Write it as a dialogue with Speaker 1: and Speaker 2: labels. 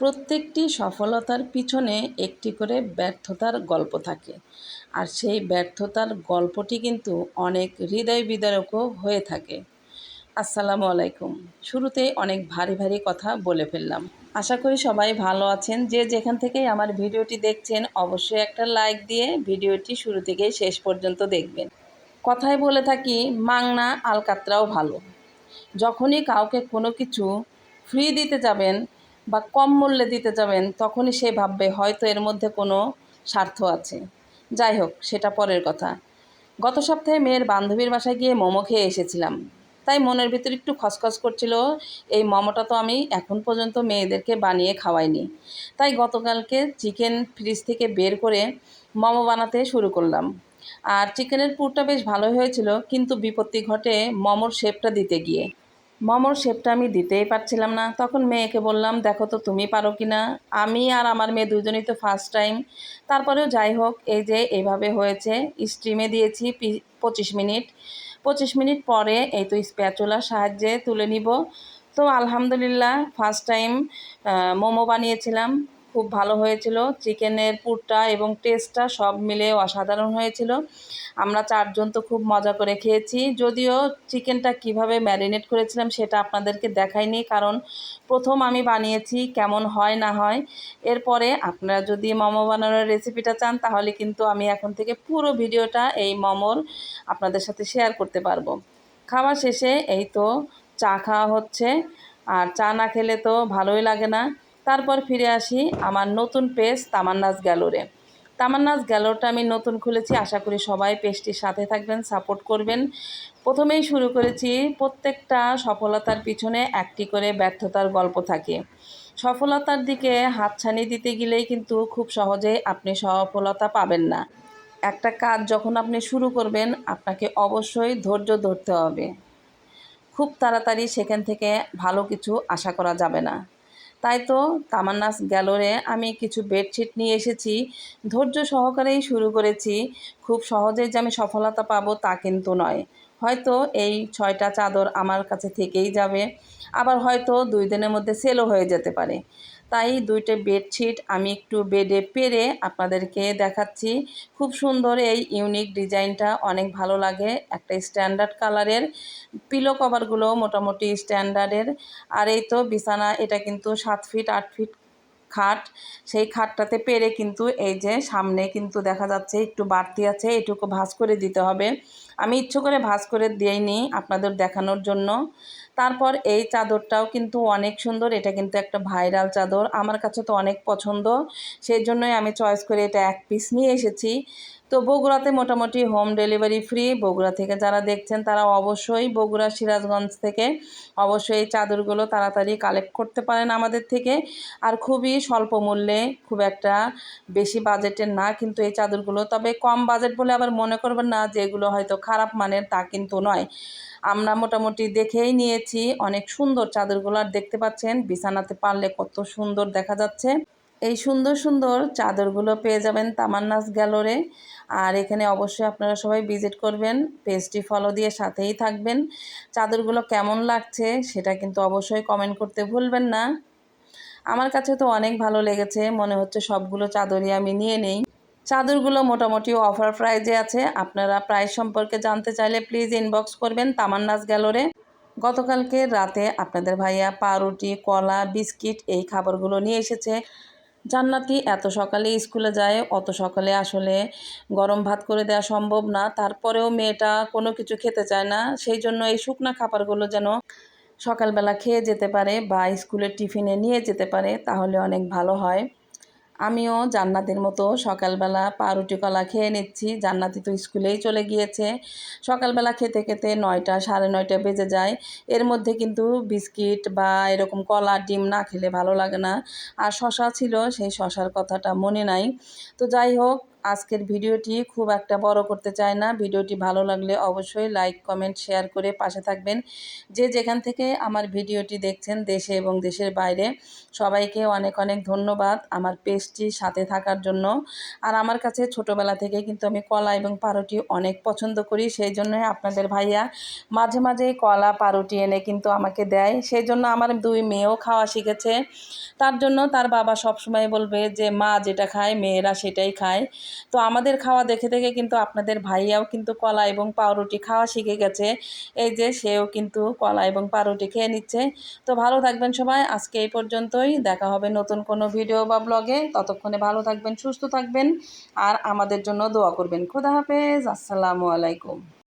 Speaker 1: প্রত্যেকটি সফলতার পিছনে একটি করে ব্যর্থতার গল্প থাকে। আর সেই ব্যর্থতার গল্পটি কিন্তু অনেক হৃদয় বিদারকও হয়ে থাকে। আসসালামু আলাইকুম। শুরুতেই অনেক ভারী ভারী কথা বলে ফেললাম। আশা করি সবাই ভালো আছেন। যে যেখান থেকেই আমার ভিডিওটি দেখছেন, অবশ্যই একটা লাইক দিয়ে ভিডিওটি শুরু থেকেই শেষ পর্যন্ত দেখবেন। কথায় বলে থাকি, মাংনা আলকাতরাও ভালো। যখনই কাউকে কোনো কিছু ফ্রি দিতে যাবেন বা কম মূল্যে দিতে যাবেন, তখনই সে ভাববে হয়তো এর মধ্যে কোনো স্বার্থ আছে। যাই হোক, সেটা পরের কথা। গত সপ্তাহে মেয়ের বান্ধবীর বাসায় গিয়ে মোমো খেয়ে এসেছিলাম। তাই মনের ভিতর একটু খসখস করছিল, এই মোমোটা তো আমি এখন পর্যন্ত মেয়েদেরকে বানিয়ে খাওয়াইনি। তাই গতকালকে চিকেন ফ্রিজ থেকে বের করে মোমো বানাতে শুরু করলাম। আর চিকেনের পুরটা বেশ ভালোই হয়েছিল, কিন্তু বিপত্তি ঘটে মোমোর শেপটা দিতে গিয়ে। মোমোর শেপটা আমি দিতেই পারছিলাম না। তখন মেয়েকে বললাম, দেখো তো, তুমি পারো কি না? আমি আর আমার মেয়ে দুজনেই তো ফার্স্ট টাইম তারপরেও যাই হোক, এই যে এইভাবে হয়েছে স্ট্রিমে দিয়েছি পঁচিশ মিনিট। পঁচিশ মিনিট পরে এই তো স্প্যাচুলার সাহায্যে তুলে নিব। তো আলহামদুলিল্লাহ ফার্স্ট টাইম মোমো বানিয়েছিলাম। খুব ভালো হয়েছিল। চিকেনের পুরটা এবং টেস্টটা সব মিলে অসাধারণ হয়েছিল। আমরা চারজন তো খুব মজা করে খেয়েছি। যদিও চিকেনটা কীভাবে ম্যারিনেট করেছিলাম সেটা আপনাদেরকে দেখাইনি, কারণ প্রথম আমি বানিয়েছি কেমন হয় না হয়। এরপরে আপনারা যদি মোমো বানানোর রেসিপিটা চান, তাহলে কিন্তু আমি এখন থেকে পুরো ভিডিওটা এই মোমোর আপনাদের সাথে শেয়ার করতে পারব। খাওয়া শেষে এই তো চা খাওয়া হচ্ছে। আর চা না খেলে তো ভালোই লাগে না। তারপর ফিরে আসি আমার নতুন পেজ তামান্নাস গ্যালোরে তামান্নাস গ্যালোরটা আমি নতুন খুলেছি, আশা করি সবাই পেজটির সাথে থাকবেন, সাপোর্ট করবেন। প্রথমেই শুরু করেছি প্রত্যেকটা সফলতার পিছনে একটি করে ব্যর্থতার গল্প থাকে। সফলতার দিকে হাতছানি দিতে গেলেই কিন্তু খুব সহজেই আপনি সফলতা পাবেন না। একটা কাজ যখন আপনি শুরু করবেন, আপনাকে অবশ্যই ধৈর্য ধরতে হবে। খুব তাড়াতাড়ি সেখান থেকে ভালো কিছু আশা করা যাবে না। তাই তো তামান্নাস গ্যালোরে আমি কিছু বেডশিট নিয়ে এসেছি, ধৈর্য সহকারেই শুরু করেছি। খুব সহজেই যে আমি সফলতা পাবো তা কিন্তু নয়। হয়তো এই ছয়টা চাদর আমার কাছে থেকেই যাবে, আবার হয়তো দুই দিনের মধ্যে সেলও হয়ে যেতে পারে। তাই দুইটা বেডশিট আমি একটু বেডে পেরে আপনাদেরকে দেখাচ্ছি। খুব সুন্দর এই ইউনিক ডিজাইনটা, অনেক ভালো লাগে। একটা স্ট্যান্ডার্ড কালারের, পিলো কভারগুলো মোটামুটি স্ট্যান্ডার্ডের। আর এই তো বিছানা, এটা কিন্তু সাত ফিট, আট ফিট খাট। সেই খাটটাতে পেরে কিন্তু এই যে সামনে কিন্তু দেখা যাচ্ছে একটু বাড়তি আছে, এটুকু ভাজ করে দিতে হবে। আমি ইচ্ছে করে ভাজ করে দিইনি আপনাদের দেখানোর জন্য। তারপর এই চাদরটাও কিন্তু অনেক সুন্দর। এটা কিন্তু একটা ভাইরাল চাদর। আমার কাছে তো অনেক পছন্দ। সেই জন্যই আমি চয়েস করে এটা এক পিস নিয়ে এসেছি। তো বগুড়াতে মোটামুটি হোম ডেলিভারি ফ্রি বগুড়া থেকে যারা দেখছেন তারা অবশ্যই বগুড়া, সিরাজগঞ্জ থেকে অবশ্যই চাদরগুলো তাড়াতাড়ি কালেক্ট করতে পারেন আমাদের থেকে। আর খুবই স্বল্প মূল্যে খুব একটা বেশি বাজেটের না কিন্তু এই চাদরগুলো। তবে কম বাজেট বলে আবার মনে করবেন না যে এগুলো হয়তো খারাপ মানের তা কিন্তু নয়। আমরা মোটামুটি দেখেই নিয়েছি অনেক সুন্দর চাদরগুলো দেখতে পাচ্ছেন। বিছানাতে পারলে কত সুন্দর দেখা যাচ্ছে। এই সুন্দর সুন্দর চাদরগুলো পেয়ে যাবেন তামান্নাস গ্যালোরে আর এখানে অবশ্যই আপনারা সবাই ভিজিট করবেন, পেজটি ফলো দিয়ে সাথেই থাকবেন। চাদরগুলো কেমন লাগছে সেটা কিন্তু অবশ্যই কমেন্ট করতে ভুলবেন না। আমার কাছে তো অনেক ভালো লেগেছে, মনে হচ্ছে সবগুলো চাদরই আমি নিয়ে নেই। চাদরগুলো মোটামুটি অফার প্রাইজে আছে। আপনারা প্রাইস সম্পর্কে জানতে চাইলে প্লিজ ইনবক্স করবেন তামান্নাস গ্যালোরে গতকালকে রাতে আপনাদের ভাইয়া পাউরুটি, কলা, বিস্কিট এই খাবারগুলো নিয়ে এসেছে। জান্নাতি এত সকালে স্কুলে যায়, অত সকালে আসলে গরম ভাত করে দেওয়া সম্ভব না। তারপরেও মেয়েটা কোনো কিছু খেতে চায় না। সেই জন্য এই শুকনা খাবারগুলো যেন সকালবেলা খেয়ে যেতে পারে বা স্কুলের টিফিনে নিয়ে যেতে পারে, তাহলে অনেক ভালো হয়। আমিও জান্নাতের মতো সকালবেলা পাউরুটি কলা খেয়ে নিচ্ছি। জান্নাতি তো স্কুলেই চলে গিয়েছে। সকালবেলা খেতে খেতে নয়টা, সাড়ে নয়টা বেজে যায়। এর মধ্যে কিন্তু বিস্কিট বা এরকম কলা, ডিম না খেলে ভালো লাগে না। আর শশা ছিল, সেই শশার কথাটা মনে নাই। তো যাই হোক আজকের ভিডিওটি খুব একটা বড় করতে চাই না। ভিডিওটি ভালো লাগলে অবশ্যই লাইক, কমেন্ট, শেয়ার করে পাশে থাকবেন। যে যেখান থেকে আমার ভিডিওটি দেখছেন দেশে এবং দেশের বাইরে, সবাইকে অনেক অনেক ধন্যবাদ আমার পেজটির সাথে থাকার জন্য। আর আমার কাছে ছোটোবেলা থেকে কিন্তু আমি কলা এবং পাউরুটি অনেক পছন্দ করি, সেই জন্যই আপনাদের ভাইয়া মাঝে, মাঝেই কলা পাউরুটি এনে কিন্তু আমাকে দেয়। সেই জন্য আমার দুই মেয়েও খাওয়া শিখেছে। তার জন্য তার বাবা সবসময় বলবে যে, মা যেটা খায়, মেয়েরা সেটাই খায়। তো আমাদের খাওয়া দেখে দেখে কিন্তু আপনাদের ভাইয়াও কিন্তু কলা এবং পাউরুটি খাওয়া শিখে গেছে। এই যে সেও কিন্তু কলা এবং পাউরুটি খেয়ে নিচ্ছে। তো ভালো থাকবেন সবাই। আজকে এই পর্যন্তই। দেখা হবে নতুন কোনো ভিডিও বা ব্লগে। ততক্ষণে ভালো থাকবেন, সুস্থ থাকবেন। আর আমাদের জন্য দোয়া করবেন। খোদা হাফেজ। আসসালামু আলাইকুম।